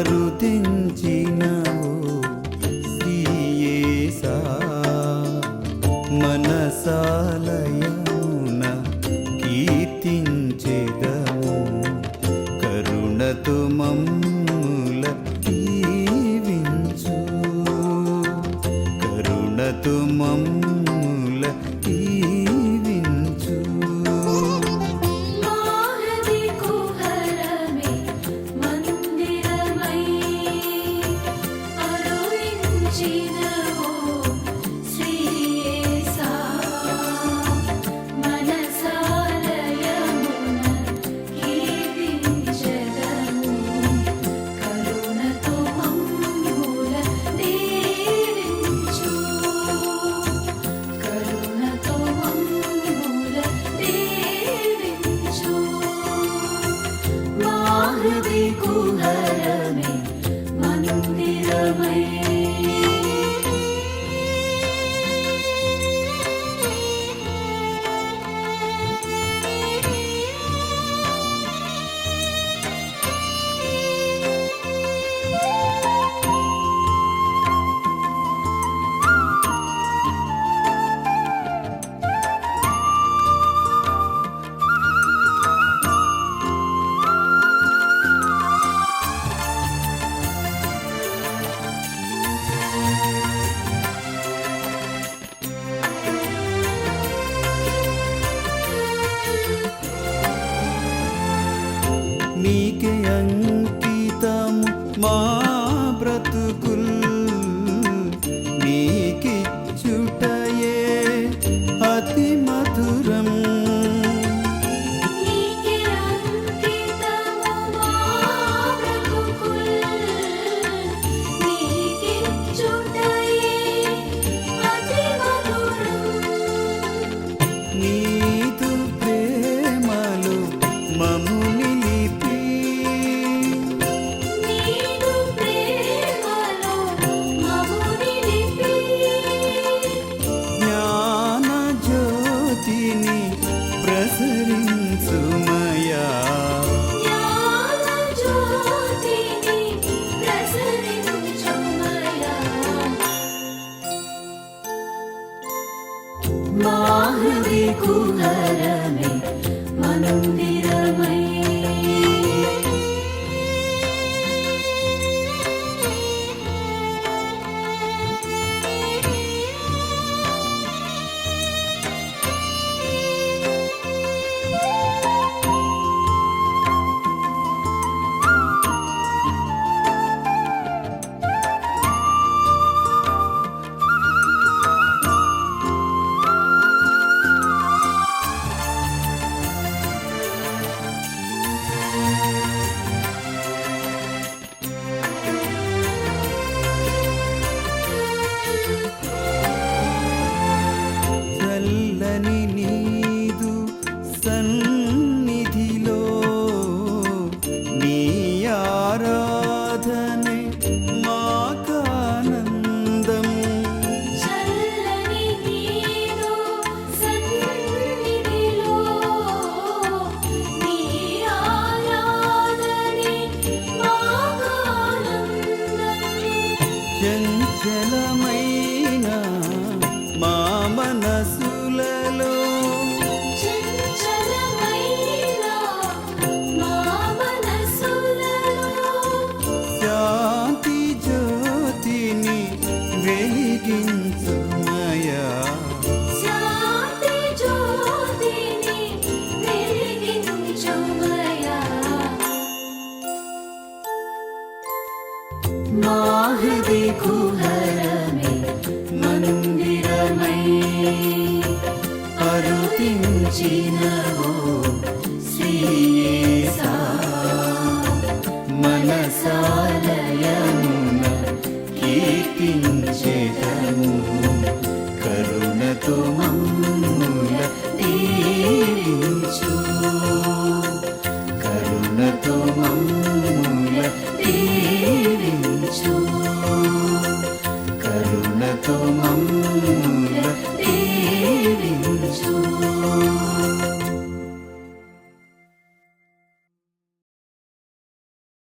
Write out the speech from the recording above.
ಮಾರುತಿಂಗ 记得我 నీకే नीकयङ्कितम् మా மந்திரமை వెలిగించుమయా మాహది కుహరమే మందిరమై అరుతించినవా? Oh.